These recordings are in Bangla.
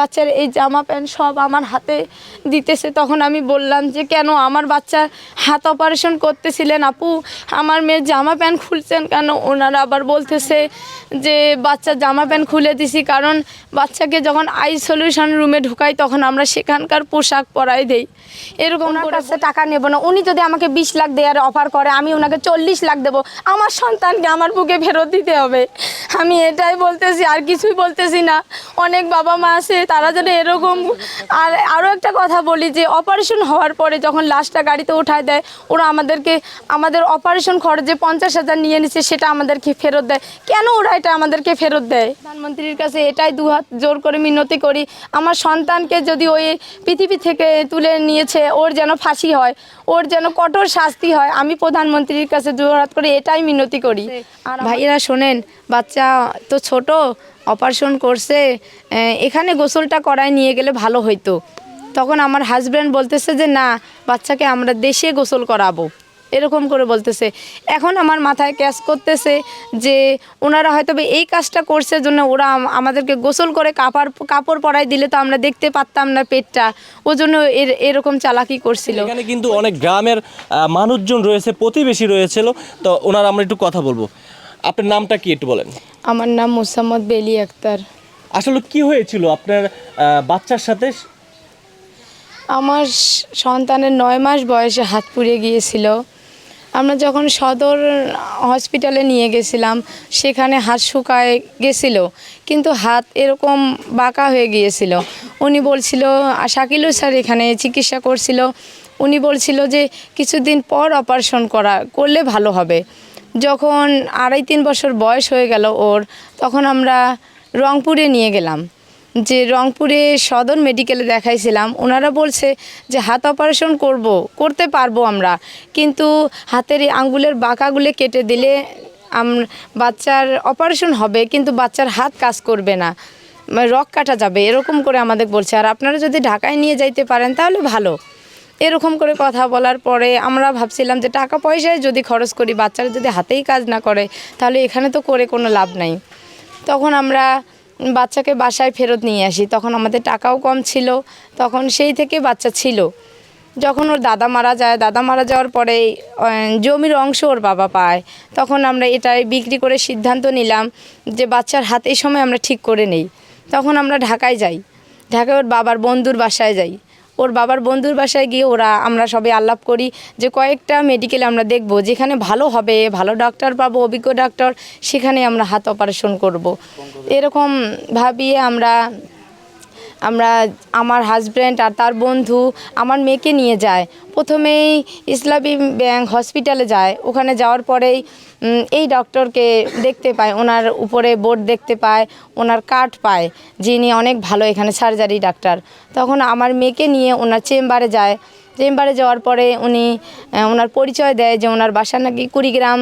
বাচ্চার এই জামা প্যান্ট সব আমার হাতে দিতেছে তখন আমি বললাম যে কেন আমার বাচ্চা হাত অপারেশন করতেছিলেন আপু? আমার মেয়ের জামা প্যান্ট খুলছেন কেন? ওনারা আবার বলতেছে যে বাচ্চার জামা প্যান্ট খুলে দিছি কারণ বাচ্চাকে যখন আই সলিউশন রুমে ঢুকাই তখন আমরা সেখানকার পোশাক পরাই দেই। এরকম কাছে টাকা নেব না। উনি যদি আমাকে বিশ লাখ দেওয়ার অফার করে আমি ওনাকে চল্লিশ লাখ দেবো। আমার সন্তানকে আমার বুকে ফেরত দিতে হবে। আমি এটাই বলতেছি আর কিছুই বলতেছি না। অনেক বাবা মা আছে তারা যেন এরকম আর আরও একটা কথা বলি যে অপারেশন হওয়ার পরে যখন লাশটা গাড়িতে উঠায় দেয়, ওরা আমাদেরকে, আমাদের অপারেশন খরচে পঞ্চাশ হাজার নিয়ে নিচ্ছে সেটা আমাদেরকে ফেরত দেয়। কেন ওরা এটা আমাদেরকে ফেরত দেয়? প্রধানমন্ত্রীর কাছে এটাই দুহাত জোর করে মিনতি করি। আমার সন্তানকে যদি ওই পৃথিবী থেকে তুলে নিয়েছে, ওর যেন ফাঁসি হয়, ওর যেন কঠোর শাস্তি হয়, আমি প্রধানমন্ত্রীর কাছে জোরহাত করে এটাই মিনতি করি। আর ভাইয়েরা শোনেন, বাচ্চা তো ছোট অপারেশন করছে এখানে গোসলটা করায় নিয়ে গেলে ভালো হইতো। তখন আমার হাজব্যান্ড বলতেছে যে, না, বাচ্চাকে আমরা দেশে গোসল করাবো। এরকম করে বলতেছে। এখন আমার মাথায় ক্যাশ করতেছে যে, ওনারা হয়তো এই কাজটা করছে জন্য ওরা আমাদেরকে গোসল করে কাপড় কাপড় পরাই দিলে তো আমরা দেখতে পারতাম না পেটটা। ও জন্য এর- এরকম চালাকি করছিল। এখানে কিন্তু অনেক গ্রামের মানুষজন রয়েছে, প্রতিবেশী রয়েছিল। তো ওনার আমরা একটু কথা বলব। আপনার নামটা কি একটু বলেন? আমার নাম মুসাম্মদ বেলি আক্তার। আসলে কি হয়েছিল আপনার বাচ্চার সাথে? আমার সন্তানের নয় মাস বয়সে হাত পুড়ে গিয়েছিল। আমরা যখন সদর হসপিটালে নিয়ে গেছিলাম সেখানে হাত শুকায় গেছিল কিন্তু হাত এরকম বাঁকা হয়ে গিয়েছিল। উনি বলছিল শাকিলু স্যার এখানে চিকিৎসা করছিল। উনি বলছিল যে কিছুদিন পর অপারেশন করা করলে ভালো হবে। যখন আড়াই তিন বছর বয়স হয়ে গেল ওর, তখন আমরা রংপুরে নিয়ে গেলাম। যে রংপুরে সদর মেডিকেলে দেখাইছিলাম ওনারা বলছে যে, হাত অপারেশন করব, করতে পারব আমরা। কিন্তু হাতের আঙ্গুলের বাঁকাগুলো কেটে দিলে আম- বাচ্চার অপারেশন হবে, কিন্তু বাচ্চার হাত কাজ করবে না। রক কাটা যাবে, এরকম করে আমাদের বলছে। আর আপনারা যদি ঢাকায় নিয়ে যাইতে পারেন, তাহলে ভালো। এরকম করে কথা বলার পরে আমরা ভাবছিলাম যে টাকা পয়সায় যদি খরচ করি, বাচ্চারা যদি হাতেই কাজ না করে, তাহলে এখানে তো করে কোনো লাভ নাই। তখন আমরা বাচ্চাকে বাসায় ফেরত নিয়ে আসি। তখন আমাদের টাকাও কম ছিল, তখন সেই থেকে বাচ্চা ছিল। যখন ওর দাদা মারা যায়, দাদা মারা যাওয়ার পরে জমির অংশ ওর বাবা পায়। তখন আমরা এটাই বিক্রি করে সিদ্ধান্ত নিলাম যে বাচ্চার হাত সময় আমরা ঠিক করে নেই। তখন আমরা ঢাকায় যাই। ঢাকায় ওর বাবার বন্ধুর বাসায় যাই। ওর বাবার বন্ধুর বাসায় গিয়ে ওরা, আমরা সবাই আলাপ করি যে কয়েকটা মেডিকেলে আমরা দেখব, যেখানে ভালো হবে, ভালো ডাক্তার পাবো, অভিজ্ঞ ডাক্তার সেখানে আমরা হাত অপারেশন করব। এরকম ভাবিয়ে আমরা আমরা আমার হাজব্যান্ড আর তার বন্ধু আমার মেয়েকে নিয়ে যায়। প্রথমেই ইসলামী ব্যাংক হসপিটালে যায়। ওখানে যাওয়ার পরেই এই ডক্টরকে দেখতে পায়। ওনার উপরে বোর্ড দেখতে পায়, ওনার কার্ড পায়। যিনি অনেক ভালো এখানে সার্জারি ডাক্তার তখন আমার মেয়েকে নিয়ে ওনার চেম্বারে যায়। চেম্বারে যাওয়ার পরে উনি ওনার পরিচয় দেয় যে ওনার বাসা নাকি কুড়িগ্রাম,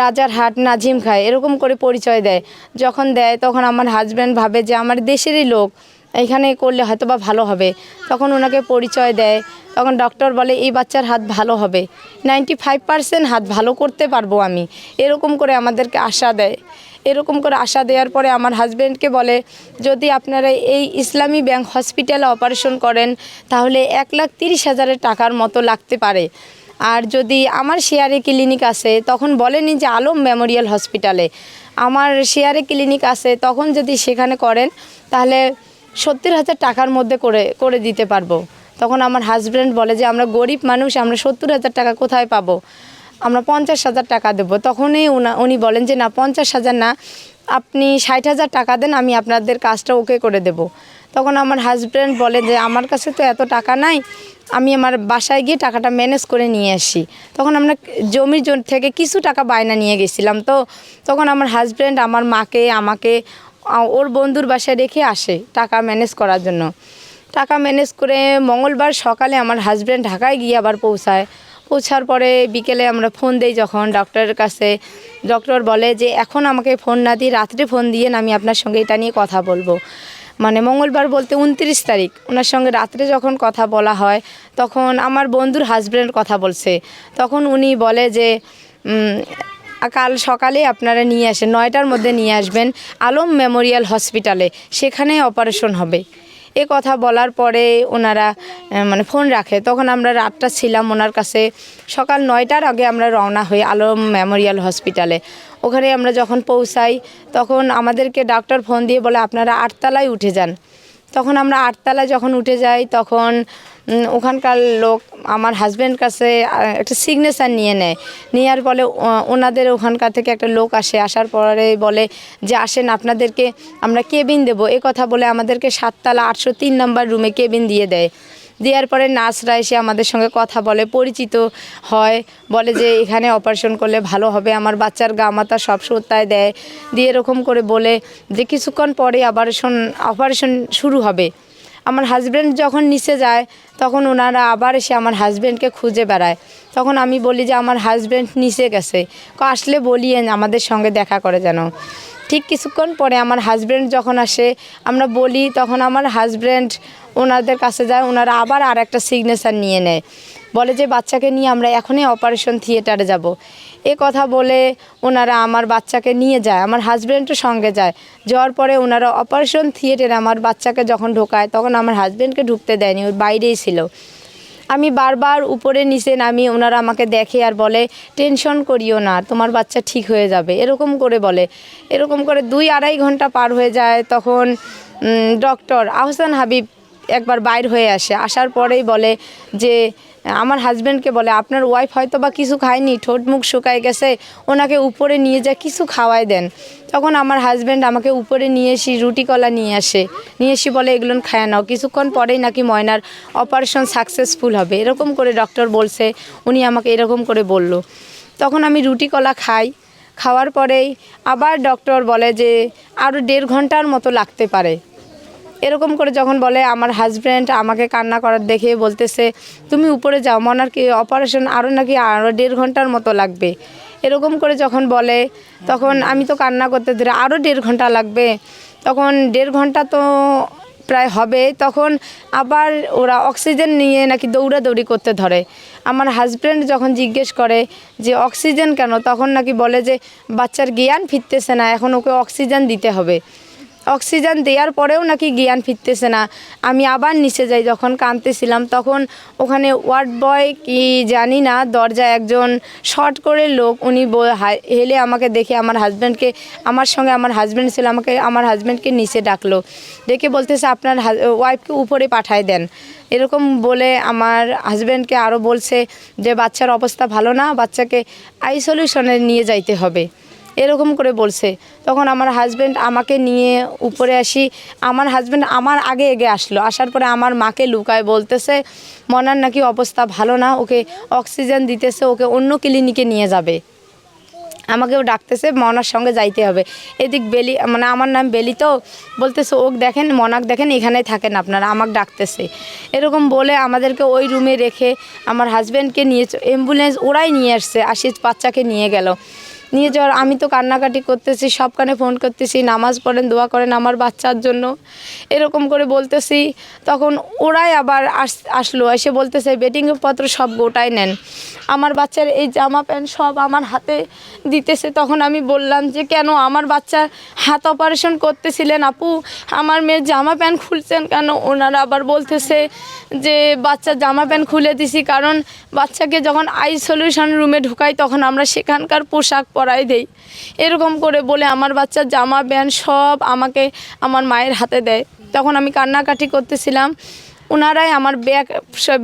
রাজারহাট, নাজিম খায় এরকম করে পরিচয় দেয়। যখন দেয়, তখন আমার হাজব্যান্ড ভাবে যে আমার দেশেরই লোক। এখানে করলে হয়তো বা ভালো হবে। তখন ওনাকে পরিচয় দেয়। তখন ডক্টর বলে, এই বাচ্চার হাত ভালো হবে। নাইনটি ফাইভ হাত ভালো করতে পারব আমি। এরকম করে আমাদেরকে আশা দেয়। এরকম করে আশা দেওয়ার পরে আমার হাজব্যান্ডকে বলে, যদি আপনারা এই ইসলামী ব্যাংক হসপিটালে অপারেশন করেন, তাহলে এক লাখ তিরিশ হাজারের টাকার মতো লাগতে পারে। আর যদি আমার শেয়ারে ক্লিনিক আছে তখন বলেনি যে আলম মেমোরিয়াল হসপিটালে আমার শেয়ারে ক্লিনিক আছে তখন যদি সেখানে করেন, তাহলে সত্তর হাজার টাকার মধ্যে করে করে দিতে পারব। তখন আমার হাজব্যান্ড বলে যে, আমরা গরিব মানুষ, আমরা সত্তর হাজার টাকা কোথায় পাবো? আমরা পঞ্চাশ হাজার টাকা দেবো। তখনই উনা, উনি বলেন যে, না, পঞ্চাশ হাজার না, আপনি ষাট হাজার টাকা দেন, আমি আপনাদের কাজটা ওকে করে দেব। তখন আমার হাজব্যান্ড বলে যে, আমার কাছে তো এত টাকা নাই, আমি আমার বাসায় গিয়ে টাকাটা ম্যানেজ করে নিয়ে আসি। তখন আমরা জমির থেকে কিছু টাকা বায়না নিয়ে গেছিলাম। তো তখন আমার হাজব্যান্ড আমার মাকে, আমাকে ওর বন্ধুর বাসায় রেখে আসে টাকা ম্যানেজ করার জন্য। টাকা ম্যানেজ করে মঙ্গলবার সকালে আমার হাজব্যান্ড ঢাকায় গিয়ে আবার পৌঁছায়। পৌঁছার পরে বিকেলে আমরা ফোন দেই যখন ডক্টরের কাছে। ডক্টর বলে যে, এখন আমাকে ফোন না দিয়ে রাত্রে ফোন দিয়ে আমি আপনার সঙ্গে এটা নিয়ে কথা বলব। মানে মঙ্গলবার বলতে উনত্রিশ তারিখ, ওনার সঙ্গে রাত্রে যখন কথা বলা হয়, তখন আমার বন্ধুর হাজব্যান্ড কথা বলছে। তখন উনি বলে যে কাল সকালে আপনারা নিয়ে আসেন, নয়টার মধ্যে নিয়ে আসবেন আলম মেমোরিয়াল হসপিটালে, সেখানে অপারেশন হবে। এ কথা বলার পরে ওনারা মানে ফোন রাখে। তখন আমরা রাতটা ছিলাম ওনার কাছে, সকাল নয়টার আগে আমরা রওনা হই আলম মেমোরিয়াল হসপিটালে। ওখানে আমরা যখন পৌঁছাই, তখন আমাদেরকে ডাক্তার ফোন দিয়ে বলে, আপনারা আটতলায় উঠে যান। তখন আমরা আটতলা যখন উঠে যাই, তখন ওখানকার লোক আমার হাজব্যান্ড কাছে একটা সিগনেচার নিয়ে নেয়। নেওয়ার ফলে ওনাদের ওখানকার থেকে একটা লোক আসে। আসার পরে বলে যে, আসেন, আপনাদেরকে আমরা কেবিন দেব। এ কথা বলে আমাদেরকে সাততলা আটশো তিন নম্বর রুমে কেবিন দিয়ে দেয়। দেওয়ার পরে নার্সরা এসে আমাদের সঙ্গে কথা বলে, পরিচিত হয়, বলে যে এখানে অপারেশন করলে ভালো হবে, আমার বাচ্চার গা মাথা সব সত্যায় দেয়, দিয়ে এরকম করে বলে যে কিছুক্ষণ পরে অপারেশন অপারেশন শুরু হবে। আমার হাজব্যান্ড যখন নিচে যায়, তখন ওনারা আবার এসে আমার হাজব্যান্ডকে খুঁজে বেড়ায়। তখন আমি বলি যে আমার হাজব্যান্ড নিচে গেছে। আসলে বলিয়েন আমাদের সঙ্গে দেখা করে যেন। ঠিক কিছুক্ষণ পরে আমার হাজব্যান্ড যখন আসে, আমরা বলি, তখন আমার হাজব্যান্ড ওনাদের কাছে যায়, ওনারা আবার আর একটা সিগনেচার নিয়ে নেয়। বলে যে, বাচ্চাকে নিয়ে আমরা এখনই অপারেশন থিয়েটারে যাব। এ কথা বলে ওনারা আমার বাচ্চাকে নিয়ে যায়, আমার হাজব্যান্ডও সঙ্গে যায়। যাওয়ার পরে ওনারা অপারেশন থিয়েটারে আমার বাচ্চাকে যখন ঢোকায়, তখন আমার হাজব্যান্ডকে ঢুকতে দেয়নি, ওর বাইরেই ছিল। আমি বারবার উপরে নিচে নামি, ওনারা আমাকে দেখে আর বলে, টেনশন করিও না, তোমার বাচ্চা ঠিক হয়ে যাবে। এরকম করে বলে। এরকম করে দুই আড়াই ঘণ্টা পার হয়ে যায় তখন ডক্টর আহসান হাবিব একবার বাইর হয়ে আসে। আসার পরেই বলে যে, আমার হাজব্যান্ডকে বলে, আপনার ওয়াইফ হয়তো বা কিছু খায়নি, ঠোঁট মুখ শুকায় গেছে, ওনাকে উপরে নিয়ে যায়, কিছু খাওয়ায় দেন। তখন আমার হাজব্যান্ড আমাকে উপরে নিয়ে এসি রুটি কলা নিয়ে আসে। নিয়ে এসি বলে, এগুলো খায় নাও। কিছুক্ষণ পরেই নাকি ময়নার অপারেশন সাকসেসফুল হবে। এরকম করে ডক্টর বলছে, উনি আমাকে এরকম করে বলল। তখন আমি রুটি কলা খাই। খাওয়ার পরেই আবার ডক্টর বলে যে আরও দেড় ঘণ্টার মতো লাগতে পারে। এরকম করে যখন বলে, আমার হাজব্যান্ড আমাকে কান্না করার দেখে বলতেছে, তুমি উপরে যাও মনার কি অপারেশন আরও নাকি আরও দেড় ঘণ্টার মতো লাগবে। এরকম করে যখন বলে, তখন আমি তো কান্না করতে ধরে আরও দেড় ঘণ্টা লাগবে। তখন দেড় ঘণ্টা তো প্রায় হবে, তখন আবার ওরা অক্সিজেন নিয়ে নাকি দৌড়াদৌড়ি করতে ধরে। আমার হাজব্যান্ড যখন জিজ্ঞেস করে যে অক্সিজেন কেন? তখন নাকি বলে যে, বাচ্চার জ্ঞান ফিরতেছে না, এখন ওকে অক্সিজেন দিতে হবে। অক্সিজেন দেওয়ার পরেও নাকি জ্ঞান ফিরতেছে না। আমি আবার নিচে যাই, যখন কাঁদতেছিলাম, তখন ওখানে ওয়ার্ড বয় কি জানি না, দরজায় একজন শর্ট করে লোক, উনি হেলে আমাকে দেখে আমার হাজব্যান্ডকে আমার সঙ্গে আমার হাজব্যান্ড ছিল, আমাকে আমার হাজব্যান্ডকে নিচে ডাকলো। ডেকে বলতেছে, আপনার ওয়াইফকে উপরে পাঠায় দেন। এরকম বলে আমার হাজব্যান্ডকে আরও বলছে যে, বাচ্চার অবস্থা ভালো না, বাচ্চাকে আইসোলেশনে নিয়ে যাইতে হবে। এরকম করে বলছে। তখন আমার হাজব্যান্ড আমাকে নিয়ে উপরে আসি। আমার হাজব্যান্ড আমার আগে এগে আসলো। আসার পরে আমার মাকে লুকায় বলতেছে, মনার নাকি অবস্থা ভালো না, ওকে অক্সিজেন দিতেছে, ওকে অন্য ক্লিনিকে নিয়ে যাবে। আমাকেও ডাকতেছে, মনার সঙ্গে যাইতে হবে। এদিক বেলি মানে আমার নাম বেলি তো, বলতেছে, ওক দেখেন, মনাক দেখেন, এখানেই থাকেন আপনারা, আমাকে ডাকতেছে। এরকম বলে আমাদেরকে ওই রুমে রেখে আমার হাজব্যান্ডকে নিয়ে অ্যাম্বুলেন্স ওরাই নিয়ে আসছে, আশিস বাচ্চাকে নিয়ে গেল। নিয়ে যাওয়ার, আমি তো কান্নাকাটি করতেছি সবখানে ফোন করতেছি, নামাজ পড়েন, দোয়া করেন আমার বাচ্চার জন্য। এরকম করে বলতেছি, তখন ওরাই আবার আস, আসলো, এসে বলতেছে বেটিং পত্র সব গোটাই নেন। আমার বাচ্চার এই জামা প্যান্ট সব আমার হাতে দিতেছে, তখন আমি বললাম যে, কেন আমার বাচ্চা হাত অপারেশন করতেছিলেন আপু? আমার মেয়ের জামা প্যান্ট খুলছেন কেন? ওনারা আবার বলতেছে যে বাচ্চার জামা প্যান্ট খুলে দিছি, কারণ বাচ্চাকে যখন আইসোলেশন রুমে ঢুকাই, তখন আমরা সেখানকার পোশাক পরাই দেই। এরকম করে বলে আমার বাচ্চার জামা, প্যান্ট সব আমাকে আমার মায়ের হাতে দেয়। তখন আমি কান্নাকাটি করতেছিলাম। ওনারাই আমার ব্যাগ,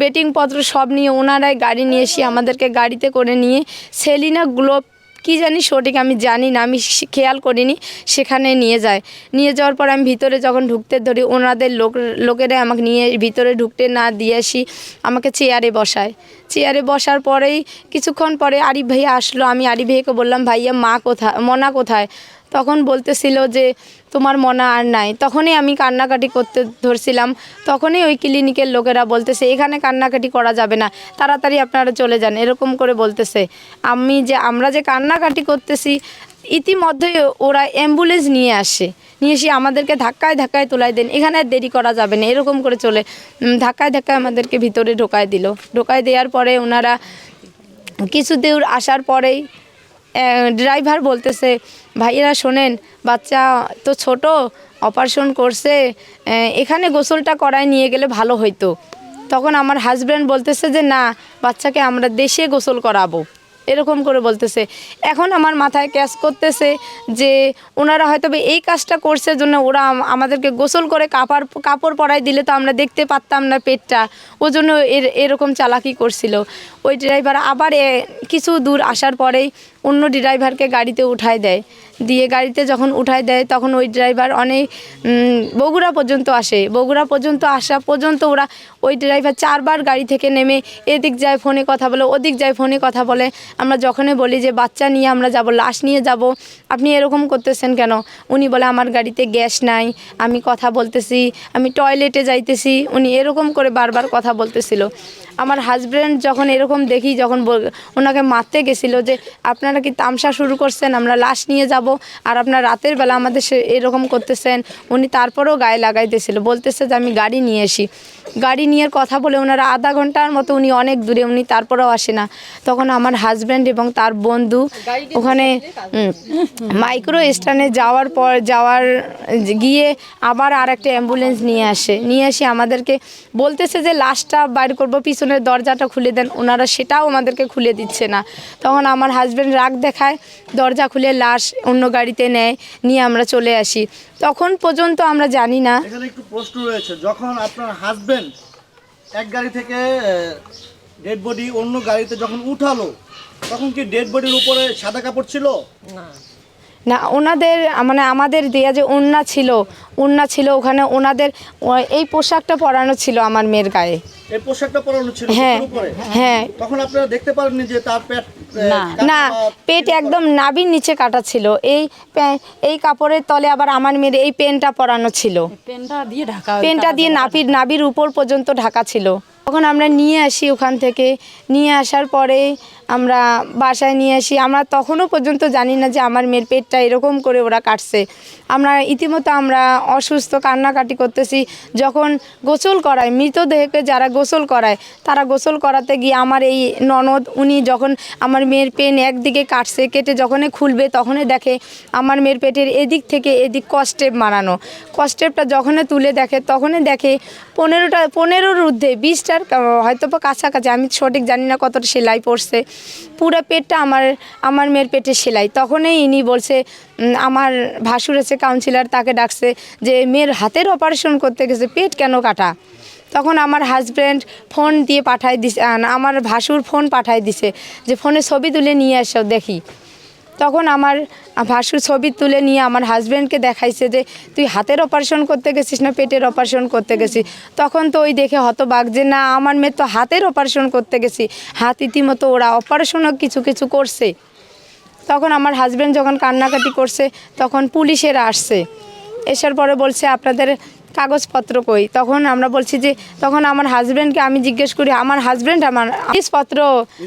বেটিংপত্র সব নিয়ে ওনারাই গাড়ি নিয়ে এসে আমাদেরকে গাড়িতে করে নিয়ে সেলিনা গ্লোব কি জানি সঠিক আমি জানি না, আমি খেয়াল করিনি, সেখানে নিয়ে যায়। নিয়ে যাওয়ার পর আমি ভিতরে যখন ঢুকতে ধরি, ওনাদের লোক লোকেরা আমাকে নিয়ে ভিতরে ঢুকতে না দিয়ে আসি, আমাকে চেয়ারে বসায়। চেয়ারে বসার পরেই কিছুক্ষণ পরে আরিফ ভাইয়া আসলো। আমি আরিফ ভাইয়াকে বললাম, ভাইয়া, মা কোথায়, মনা কোথায়? তখন বলতেছিল যে, তোমার মনা আর নাই। তখনই আমি কান্নাকাটি করতে ধরছিলাম। তখনই ওই ক্লিনিকের লোকেরা বলতেছে, এখানে কান্নাকাটি করা যাবে না, তাড়াতাড়ি আপনারা চলে যান। এরকম করে বলতেছে। আমি যে, আমরা যে কান্নাকাটি করতেছি, ইতিমধ্যেই ওরা অ্যাম্বুলেন্স নিয়ে আসে। নিয়ে এসে আমাদেরকে ধাক্কায় ধাক্কায় তোলাই দেন। এখানে আর দেরি করা যাবে না, এরকম করে চলে ধাক্কায় ধাক্কায় আমাদেরকে ভিতরে ঢোকায় দিল। ঢোকায় দেওয়ার পরে ওনারা কিছু দূর আসার পরেই ড্রাইভার বলতেছে, ভাইয়েরা শোনেন, বাচ্চা তো ছোট অপারেশন করছে এখানে গোসলটা করায় নিয়ে গেলে ভালো হইতো। তখন আমার হাজব্যান্ড বলতেছে যে, না, বাচ্চাকে আমরা দেশে গোসল করাবো। এরকম করে বলতেছে। এখন আমার মাথায় ক্যাশ করতেছে যে, ওনারা হয়তো এই কাজটা করছে জন্য ওরা আমাদেরকে গোসল করে কাপড় কাপড় পরাই দিলে তো আমরা দেখতে পারতাম না পেটটা। ওই জন্য এর, এরকম চালাকি করছিল। ওই ড্রাইভার আবার কিছু দূর আসার পরেই অন্য ড্রাইভারকে গাড়িতে উঠায় দেয়। দিয়ে গাড়িতে যখন উঠায় দেয়, তখন ওই ড্রাইভার অনেক বগুড়া পর্যন্ত আসে। বগুড়া পর্যন্ত আসা পর্যন্ত ওরা ওই ড্রাইভার চারবার গাড়ি থেকে নেমে এদিক যায়, ফোনে কথা বলে, ওদিক যায়, ফোনে কথা বলে। আমরা যখনই বলি যে, বাচ্চা নিয়ে আমরা যাব, লাশ নিয়ে যাব, আপনি এরকম করতেছেন কেন? উনি বলে, আমার গাড়িতে গ্যাস নাই, আমি কথা বলতেছি, আমি টয়লেটে যাইতেছি। উনি এরকম করে বারবার কথা বলতেছিল। আমার হাজব্যান্ড যখন এরকম দেখি, যখন ওনাকে মারতে গেছিল যে, আপনারা কি তামসা শুরু করছেন? আমরা লাশ নিয়ে যাব। আর আপনার রাতের বেলা আমাদের সে এরকম করতেছেন। উনি তারপরেও গায়ে লাগাইতেছিল। বলতেছে যে আমি গাড়ি নিয়ে আসি। গাড়ি নিয়ে কথা বলে ওনারা আধা ঘণ্টার মতো উনি অনেক দূরে উনি তারপরেও আসে না। তখন আমার হাজব্যান্ড এবং তার বন্ধু ওখানে মাইক্রো স্ট্যান্ডে যাওয়ার পর যাওয়ার গিয়ে আবার আর একটা অ্যাম্বুলেন্স নিয়ে আসে। নিয়ে এসে আমাদেরকে বলতেছে যে লাশটা বাইর করব পিছনের দরজাটা খুলে দেন। ওনারা সেটাও আমাদেরকে খুলে দিচ্ছে না। তখন আমার হাজব্যান্ড রাগ দেখায় দরজা খুলে লাশ অন্য গাড়িতে নেয় নিয়ে আমরা চলে আসি। তখন পর্যন্ত আমরা জানি না। এখানে একটু প্রশ্ন রয়েছে যখন আপনার হাজবেন্ড এক গাড়ি থেকে ডেড বডি অন্য গাড়িতে যখন উঠালো, তখন কি ডেড বডির উপরে সাদা কাপড় ছিল? না। ওনাদের মানে আমাদের দেয়া যে ওন্না ছিল ওন্না ছিল ওখানে ওনাদের এই পোশাকটা পরানো ছিল আমার মেয়ের গায়ে। এই পোশাকটা পরানো ছিল হ্যাঁ হ্যাঁ। তখন আপনারা দেখতে পারেননি যে তার পেট না। পেট একদম নাভির নিচে কাটা ছিল। এই এই কাপড়ের তলে আবার আমার মেয়ের এই পেনটা পরানো ছিল। পেনটা দিয়ে ঢাকা পেনটা দিয়ে নাভির নাভির উপর পর্যন্ত ঢাকা ছিল। তখন আমরা নিয়ে আসি ওখান থেকে। নিয়ে আসার পরে আমরা বাসায় নিয়ে আসি। আমরা তখনও পর্যন্ত জানি না যে আমার মেয়ের পেটটা এরকম করে ওরা কাটছে। আমরা ইতিমধ্যে আমরা অসুস্থ, কান্নাকাটি করতেছি। যখন গোসল করায়, মৃতদেহকে যারা গোসল করায়, তারা গোসল করাতে গিয়ে আমার এই ননদ, উনি যখন আমার মেয়ের পেন একদিকে কাটছে, কেটে যখনই খুলবে তখনই দেখে আমার মেয়ের পেটের এদিক থেকে এদিক কস্টেপ মারানো। কস্টেপটা যখনই তুলে দেখে, তখনই দেখে পনেরোটা, পনেরোর ঊর্ধ্বে বিশটার হয়তো বা কাছাকাছি, আমি সঠিক জানি না কতটা সেলাই পড়ছে। পুরো পেটটা আমার আমার মেয়ের পেটে সেলাই। তখনই ইনি বলছে আমার ভাসুর আছে কাউন্সিলর তাকে ডাকছে যে, মেয়ের হাতের অপারেশন করতে গেছে, পেট কেন কাটা? তখন আমার হাজব্যান্ড ফোন দিয়ে পাঠাই দিছে আমার ভাসুর ফোন পাঠাই দিছে, যে, ফোনে ছবি তুলে নিয়ে আসো দেখি। তখন আমার ভাসুর ছবি তুলে নিয়ে আমার হাজব্যান্ডকে দেখাইছে যে, তুই হাতের অপারেশন করতে গেছিস না পেটের অপারেশন করতে গেছিস? তখন তো ওই দেখে হতবাক যে, না, আমার মেয়ে তো হাতের অপারেশন করতে গেছি। হাত ইতিমতো ওরা অপারেশনও কিছু কিছু করছে। তখন আমার হাজব্যান্ড যখন কান্নাকাটি করছে, তখন পুলিশেরা আসছে। এসার পরে বলছে, আপনাদের কাগজপত্র কই? তখন আমরা বলছি যে, তখন আমার হাজব্যান্ডকে আমি জিজ্ঞেস করি, আমার হাজব্যান্ড আমার কাগজপত্র?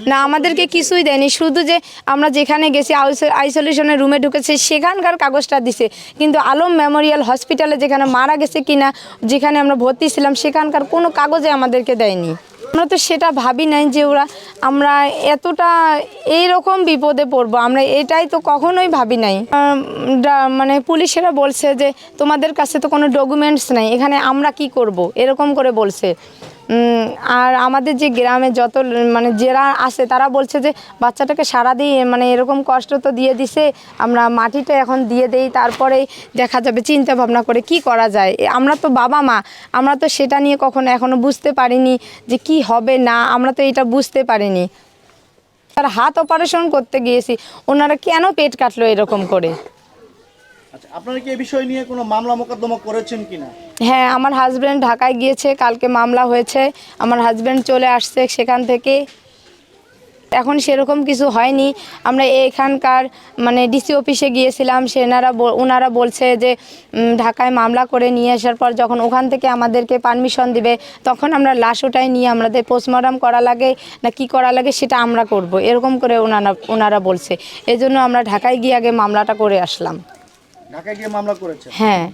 না, আমাদেরকে কিছুই দেয়নি। শুধু যে আমরা যেখানে গেছি আইসোলেশনের রুমে ঢুকেছি, সেখানকার কাগজটা দিছে। কিন্তু আলম মেমোরিয়াল হসপিটালে যেখানে মারা গেছে কিনা, যেখানে আমরা ভর্তি ছিলাম, সেখানকার কোনো কাগজে আমাদেরকে দেয়নি। আমরা তো সেটা ভাবি নাই যে ওরা, আমরা এতটা এইরকম বিপদে পড়ব, আমরা এটাই তো কখনোই ভাবি নাই। মানে পুলিশেরা বলছে যে তোমাদের কাছে তো কোনো ডকুমেন্টস নাই, এখানে আমরা কি করব? এরকম করে বলছে। আর আমাদের যে গ্রামে যত মানে যারা আসে তারা বলছে যে বাচ্চাটাকে সারা দিয়ে মানে এরকম কষ্ট তো দিয়ে দিছে, আমরা মাটিটা এখন দিয়ে দেই তারপরে দেখা যাবে চিন্তা ভাবনা করে কি করা যায়। আমরা তো বাবা মা, আমরা তো সেটা নিয়ে কখনো এখনও বুঝতে পারিনি যে কি হবে না, আমরা তো এটা বুঝতে পারিনি। তার হাত অপারেশন করতে গিয়েছি, ওনারা কেন পেট কাটলো এরকম করে? আপনারা কি এই বিষয় নিয়ে কোনো মামলা মোকদ্দমা করেছেন কিনা? হ্যাঁ আমার হাজব্যান্ড ঢাকায় গিয়েছে, কালকে মামলা হয়েছে। আমার হাজব্যান্ড চলে আসছে সেখান থেকে। এখন সেরকম কিছু হয়নি। আমরা এখানকার মানে ডিসি অফিসে গিয়েছিলাম, সেনারা ওনারা বলছে যে ঢাকায় মামলা করে নিয়ে আসার পর যখন ওখান থেকে আমাদেরকে পারমিশন দিবে, তখন আমরা লাশ ওটাই নিয়ে আমাদের পোস্টমর্টম করা লাগে, না কি করা লাগে সেটা আমরা করব। এরকম করে ওনারা ওনারা বলছে। এজন্য আমরা ঢাকায় গিয়ে আগে মামলাটা করে আসলাম। হ্যাঁ।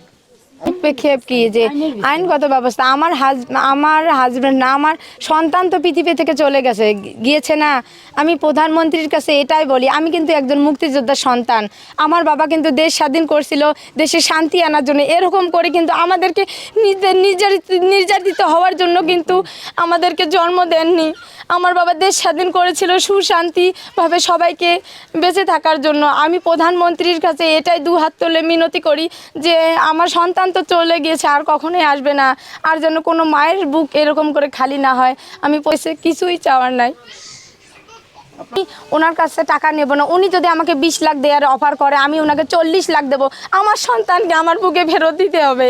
ক্ষেপ কি যে আইনগত ব্যবস্থা? আমার হাজ আমার হাজব্যান্ড না, আমার সন্তান তো পৃথিবী থেকে চলে গেছে। গিয়েছে না। আমি প্রধানমন্ত্রীর কাছে এটাই বলি, আমি কিন্তু একজন মুক্তিযোদ্ধার সন্তান। আমার বাবা কিন্তু দেশ স্বাধীন করছিল, দেশে শান্তি আনার জন্য। এরকম করে কিন্তু আমাদেরকে নির্যাতিত হওয়ার জন্য কিন্তু আমাদেরকে জন্ম দেননি। আমার বাবা দেশ স্বাধীন করেছিল সুশান্তিভাবে সবাইকে বেঁচে থাকার জন্য। আমি প্রধানমন্ত্রীর কাছে এটাই দু হাত তোলে মিনতি করি যে, আমার সন্তান তো চলে গিয়েছে, আর কখনোই আসবে না। আর যেন কোনো মায়ের বুক এরকম করে খালি না হয়। আমি পয়সা কিছুই চাওয়ার নাই। ওনার কাছে টাকা নেব না। উনি যদি আমাকে বিশ লাখ দেওয়ার অফার করে, আমি ওনাকে চল্লিশ লাখ দেবো। আমার সন্তানকে আমার বুকে ফেরত দিতে হবে।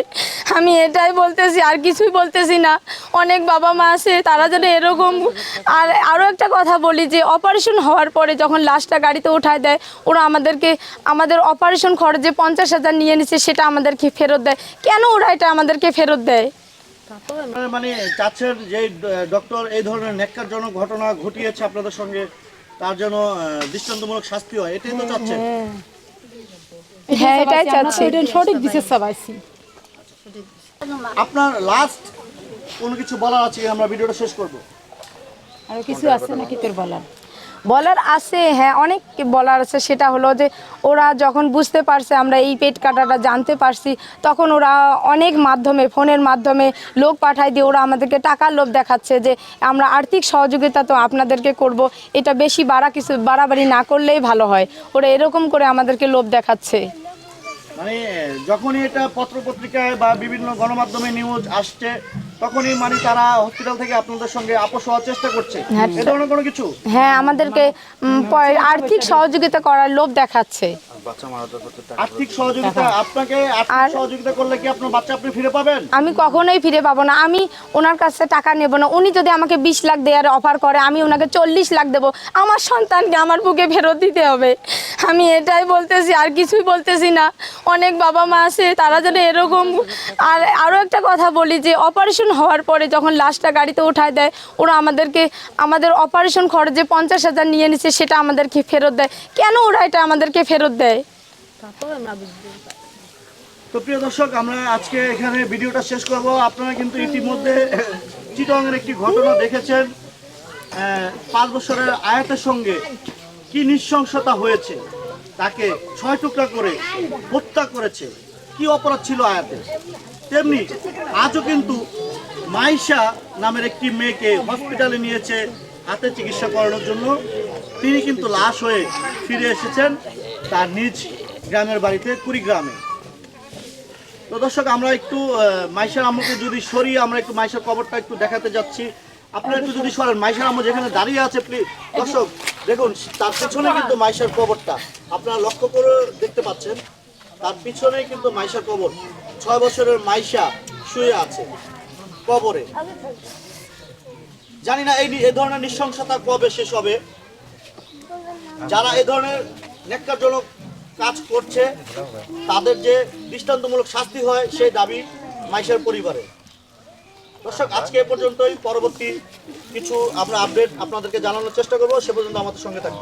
আমি এটাই বলতেছি, আর কিছুই বলতেছি না। অনেক বাবা মা আছে, তারা যেন এরকম আর আরও একটা কথা বলি যে, অপারেশন হওয়ার পরে যখন লাশটা গাড়িতে উঠায় দেয়, ওরা আমাদেরকে আমাদের অপারেশন খরচে পঞ্চাশ হাজার নিয়ে নিচ্ছে সেটা আমাদেরকে ফেরত দেয়। কেন ওরা এটা আমাদেরকে ফেরত দেয়? মানে চাচ্ছেন যে ডক্টর এই ধরনের ঘটনা ঘটিয়েছে আপনাদের সঙ্গে? তার জন্য দৃষ্টান্তমূলক শাস্তি হয় এটাই তো চাচ্ছেন। হ্যাঁ। এটাই চাচ্ছি। সঠিক বিচার চাবাইছি আপনার লাস্ট কোনো কিছু বলার আছে আমরা ভিডিওটা শেষ করব। আর কিছু আছে নাকি তোর বলার? বলার আছে হ্যাঁ অনেক বলার আছে। সেটা হলো যে, ওরা যখন বুঝতে পারছে আমরা এই পেট কাটাটা জানতে পারছি, তখন ওরা অনেক মাধ্যমে, ফোনের মাধ্যমে লোক পাঠায় দিয়ে ওরা আমাদেরকে টাকার লোভ দেখাচ্ছে যে, আমরা আর্থিক সহযোগিতা তো আপনাদেরকে করব, এটা বেশি বাড়া কিছু, বাড়াবাড়ি না করলেই ভালো হয়। ওরা এরকম করে আমাদেরকে লোভ দেখাচ্ছে। মানে যখনই এটা পত্রপত্রিকায় বা বিভিন্ন গণমাধ্যমে নিউজ আসছে তখনই মানে তারা হসপিটাল থেকে আপনাদের সঙ্গে আপোষ হওয়ার চেষ্টা করছে। এ ধরনের কোনো কিছু? হ্যাঁ আমাদেরকে উম, প- আর্থিক সহযোগিতা করার লোভ দেখাচ্ছে। আর্থিক সহযোগিতা আপনাকে আর্থিক সহযোগিতা করলে কি আপনার বাচ্চা আপনি ফিরে পাবেন? আমি কখনোই ফিরে পাবো না। আমি ওনার কাছে টাকা নেব না। উনি যদি আমাকে বিশ লাখ দেওয়ার অফার করে আমি ওনাকে চল্লিশ লাখ দেবো। আমার সন্তানকে আমার বুকে ফেরত দিতে হবে। আমি এটাই বলতেছি আর কিছুই বলতেছি না। অনেক বাবা মা আছে তারা যেন এরকম আর আরও একটা কথা বলি যে অপারেশন হওয়ার পরে যখন লাশটা গাড়িতে উঠায় দেয় ওরা আমাদেরকে আমাদের অপারেশন খরচে পঞ্চাশ হাজার নিয়ে নিচ্ছে সেটা আমাদেরকে ফেরত দেয়। কেন ওরা এটা আমাদেরকে ফেরত দেয়? তো প্রিয় দর্শক, আমরা আজকে এখানে ভিডিওটা শেষ করব। আপনারা কিন্তু ইতিমধ্যে চিটংয়ের একটি ঘটনা দেখেছেন। পাঁচ বছরের আয়াতের সঙ্গে কি নৃশংসতা হয়েছে, তাকে ছয় টুকরা করে হত্যা করেছে, কি অপরাধ ছিল আয়াতের তেমনি আজও কিন্তু মাইশা নামের একটি মেয়েকে হসপিটালে নিয়েছে, হাতে চিকিৎসা করানোর জন্য। তিনি কিন্তু লাশ হয়ে ফিরে এসেছেন, তার নিজ গ্রামের বাড়িতে, কুড়িগ্রামে। তো দর্শক, আমরা একটু মাইশার আম্মুকে যদি সরিয়ে আমরা একটু মাইশার কবরটা একটু দেখাতে যাচ্ছি। আপনারা একটু যদি সরেন, মাইশার আম্মু যেখানে দাঁড়িয়ে আছে প্লিজ দর্শক, দেখুন, তার পেছনে কিন্তু মাইশার কবরটা। আপনারা লক্ষ্য করে দেখতে পাচ্ছেন, তার পিছনেই কিন্তু মাইশার কবর। ছয় বছরের মাইশা শুয়ে আছে কবরে। জানি না, এই ধরনের নৃশংসতা কবে শেষ হবে? যারা এ ধরনের ন্যাক্কারজনক কাজ করছে, তাদের যে দৃষ্টান্তমূলক শাস্তি হয়, সেই দাবি মাইশের পরিবারে দর্শক, আজকে এ পর্যন্তই। পরবর্তী কিছু আমরা আপডেট আপনাদেরকে জানানোর চেষ্টা করব। সে পর্যন্ত আমাদের সঙ্গে থাকব